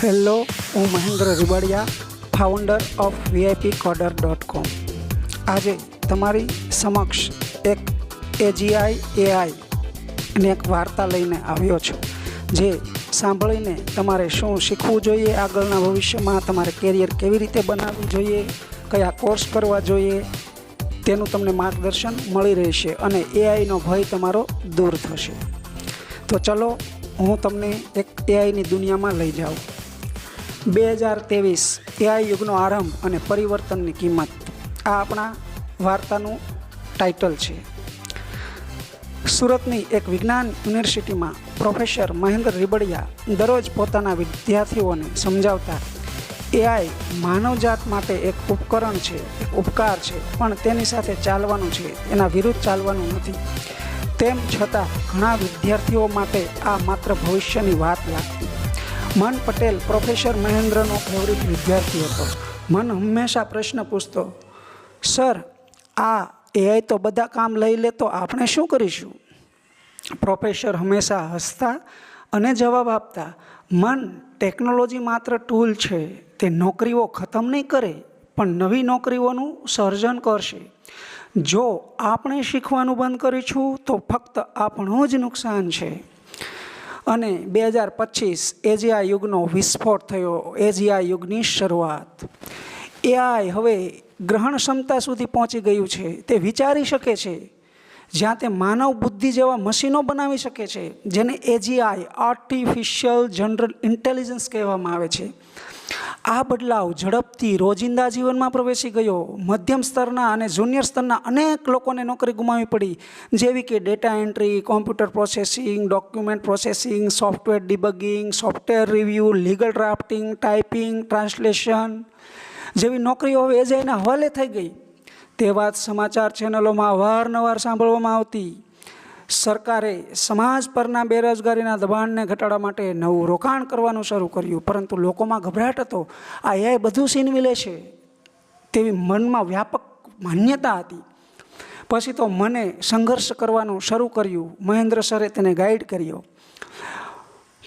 Hello, હું Mahendra Ribadiya founder of VIP coder dot com આજે તમારી સમક્ષ એક એજીઆઈ એઆઈ ને એક વાર્તા લઈને આવ્યો છું, જે સાંભળીને તમારે શું શીખવું જોઈએ, આગળના ભવિષ્યમાં તમારે કેરિયર કેવી રીતે બનાવવું જોઈએ, કયા કોર્સ કરવા જોઈએ, તેનું તમને માર્ગદર્શન મળી રહેશે અને એઆઈનો ભય તમારો દૂર થશે. તો ચલો, હું તમને એક એઆઈની દુનિયામાં લઈ જાઉં. બે હજાર ત્રેવીસ એઆઈ યુગનો આરંભ અને પરિવર્તનની કિંમત. આ આપણા વાર્તાનું ટાઇટલ છે. સુરતની એક વિજ્ઞાન યુનિવર્સિટીમાં પ્રોફેસર મહેન્દ્ર રીબડિયા દરરોજ પોતાના વિદ્યાર્થીઓને સમજાવતા, એઆઈ માનવજાત માટે એક ઉપકરણ છે, એક ઉપકાર છે, પણ તેની સાથે ચાલવાનું છે, એના વિરુદ્ધ ચાલવાનું નથી. તેમ છતાં ઘણા વિદ્યાર્થીઓ માટે આ માત્ર ભવિષ્યની વાત લાગતી. મન પટેલ પ્રોફેસર મહેન્દ્રનો ફેવરિટ વિદ્યાર્થી હતો. મન હંમેશા પ્રશ્ન પૂછતો સર આ એઆઈ તો બધા કામ લઈ લે તો આપણે શું કરીશું? પ્રોફેસર હંમેશા હસતા અને જવાબ આપતા, મન ટેકનોલોજી માત્ર ટૂલ છે, તે નોકરીઓ ખતમ નહીં કરે, પણ નવી નોકરીઓનું સર્જન કરશે. જો આપણે શીખવાનું બંધ કરીશું, તો ફક્ત આપણું જ નુકસાન છે. અને બે હજાર પચીસ એજીઆઈ યુગનો વિસ્ફોટ થયો. એજીઆઈ યુગની શરૂઆત. એઆઈ હવે ગ્રહણ ક્ષમતા સુધી પહોંચી ગયું છે. તે વિચારી શકે છે. જ્યાં તે માનવ બુદ્ધિ જેવા મશીનો બનાવી શકે છે, જેને એજીઆઈ આર્ટિફિશિયલ જનરલ ઇન્ટેલિજન્સ કહેવામાં આવે છે. આ બદલાવ ઝડપથી રોજિંદા જીવનમાં પ્રવેશી ગયો. મધ્યમ સ્તરના અને જુનિયર સ્તરના અનેક લોકોને નોકરી ગુમાવવી પડી. જેવી કે data entry, computer processing, document processing, software debugging, software review, legal drafting typing translation જેવી નોકરીઓ હવે એજાઈના હવાલે થઈ ગઈ. તે વાત સમાચાર ચેનલોમાં અવારનવાર સાંભળવામાં આવતી. સરકારે સમાજ પરના બેરોજગારીના દબાણને ઘટાડવા માટે નવું રોકાણ કરવાનું શરૂ કર્યું. પરંતુ લોકોમાં ગભરાટ હતો. આ એ બધું છીનવી લે છે તેવી મનમાં વ્યાપક માન્યતા હતી. પછી તો મને સંઘર્ષ કરવાનું શરૂ કર્યું. મહેન્દ્ર સરે તેને ગાઈડ કર્યો.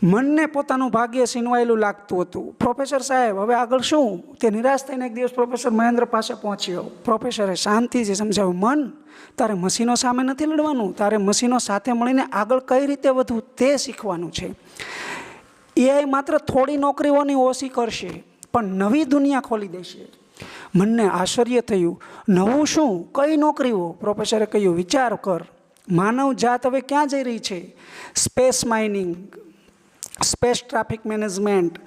મનને પોતાનું ભાગ્ય સીનવાયેલું લાગતું હતું. પ્રોફેસર સાહેબ, હવે આગળ શું? તે નિરાશ થઈને એક દિવસ પ્રોફેસર મહેન્દ્ર પાસે પહોંચ્યો. પ્રોફેસરે શાંતિથી સમજાવ્યું, મન, તારે મશીનો સામે નથી લડવાનું. તારે મશીનો સાથે મળીને આગળ કઈ રીતે વધવું તે શીખવાનું છે. એઆઈ માત્ર થોડી નોકરીઓની ઓછી કરશે, પણ નવી દુનિયા ખોલી દેશે. મનને આશ્ચર્ય થયું, નવું શું? કઈ નોકરીઓ? પ્રોફેસરે કહ્યું, વિચાર કર. માનવ જાત હવે ક્યાં જઈ રહી છે? Space mining space traffic management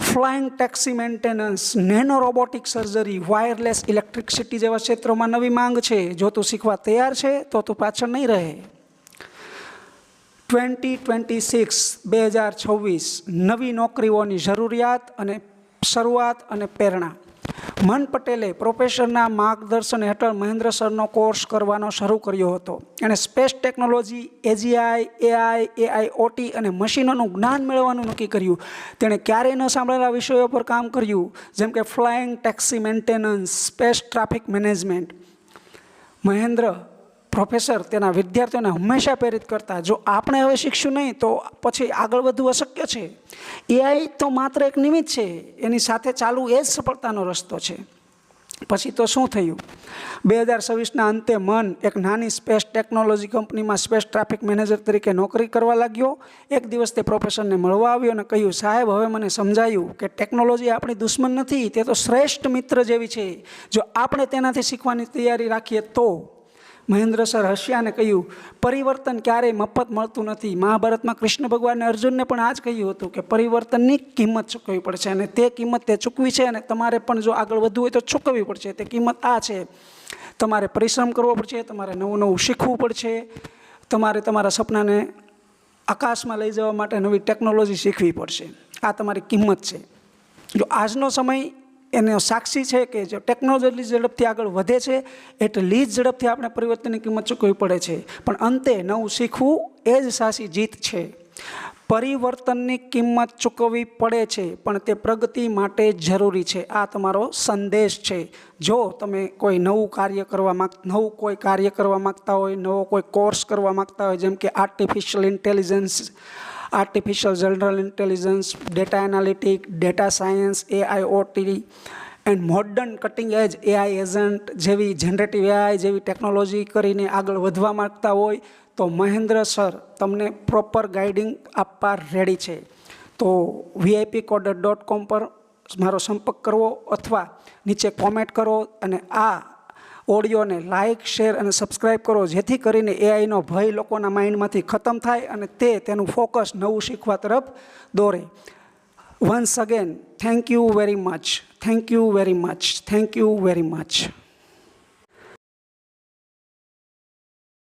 flying taxi maintenance nano robotic surgery wireless electricity જેવા ક્ષેત્રોમાં નવી માંગ છે. જો તું શીખવા તૈયાર છે, તો તું પાછળ નહીં રહે. ટ્વેન્ટી ટ્વેન્ટી સિક્સ બે હજાર છવ્વીસ, નવી નોકરીઓની જરૂરિયાત અને શરૂઆત અને પ્રેરણા. મન પટેલે પ્રોફેસરના માર્ગદર્શન હેઠળ મહેન્દ્ર સરનો કોર્સ કરવાનો શરૂ કર્યો હતો. એણે space technology, AGI, AI AI, OT અને મશીનોનું જ્ઞાન મેળવવાનું નક્કી કર્યું. તેણે ક્યારેય ન સાંભળેલા વિષયો પર કામ કર્યું, જેમ કે flying taxi maintenance, space traffic management. Mahendra professor તેના વિદ્યાર્થીઓને હંમેશા પ્રેરિત કરતા, જો આપણે હવે શીખશું નહીં, તો પછી આગળ વધવું અશક્ય છે? એઆઈ તો માત્ર એક નિમિત્ત છે, એની સાથે ચાલવું એ જ સફળતાનો રસ્તો છે. પછી તો શું થયું? બે હજાર છવ્વીસના અંતે મન એક નાની સ્પેસ ટેકનોલોજી કંપનીમાં સ્પેસ ટ્રાફિક મેનેજર તરીકે નોકરી કરવા લાગ્યો. એક દિવસ તે પ્રોફેસરને મળવા આવ્યો અને કહ્યું, સાહેબ, હવે મને સમજાયું કે ટેકનોલોજી આપણી દુશ્મન નથી, તે તો શ્રેષ્ઠ મિત્ર જેવી છે. જો આપણે તેનાથી શીખવાની તૈયારી રાખીએ તો મહેન્દ્ર સર હસ્યા અને કહ્યું, પરિવર્તન ક્યારેય મફત મળતું નથી. મહાભારતમાં કૃષ્ણ ભગવાને અર્જુનને પણ આ જ કહ્યું હતું કે, પરિવર્તનની કિંમત ચૂકવવી પડશે અને તે કિંમત તે ચૂકવી છે અને તમારે પણ જો આગળ વધવું હોય તો ચૂકવવી પડશે. તે કિંમત આ છે. તમારે પરિશ્રમ કરવો પડશે, તમારે નવું નવું શીખવું પડશે. તમારે તમારા સપનાને આકાશમાં લઈ જવા માટે નવી ટેકનોલોજી શીખવી પડશે. આ તમારી કિંમત છે. જો આજનો સમય એનો સાક્ષી છે કે જો ટેકનોલોજી ઝડપથી આગળ વધે છે, એટલી જ ઝડપથી આપણે પરિવર્તનની કિંમત ચૂકવવી પડે છે. પણ અંતે નવું શીખવું એ જ સાચી જીત છે. પરિવર્તનની કિંમત ચૂકવવી પડે છે, પણ તે પ્રગતિ માટે જરૂરી છે. આ તમારો સંદેશ છે. જો તમે કોઈ નવું કાર્ય કરવા માગ, નવું કોઈ કાર્ય કરવા માગતા હોય, નવો કોઈ કોર્સ કરવા માગતા હોય, જેમ કે artificial intelligence artificial general intelligence data analytic data science AIOT and modern cutting edge AI agent જેવી જનરેટિવ એઆઈ જેવી ટેકનોલોજી કરીને આગળ વધવા માંગતા હોય તો મહેન્દ્ર સર, તમને પ્રોપર ગાઈડિંગ આપવા રેડી છે. તો વીઆઈપી કોડર ડોટ કોમ પર મારો સંપર્ક કરવો અથવા નીચે કોમેન્ટ કરો અને આ ઓડિયોને લાઇક, શેર અને સબસ્ક્રાઈબ કરો. જેથી કરીને એઆઈનો ભય લોકોના માઇન્ડમાંથી ખતમ થાય અને તે તેનું ફોકસ નવું શીખવા તરફ દોરે. Once again thank you very much thank you very much thank you very much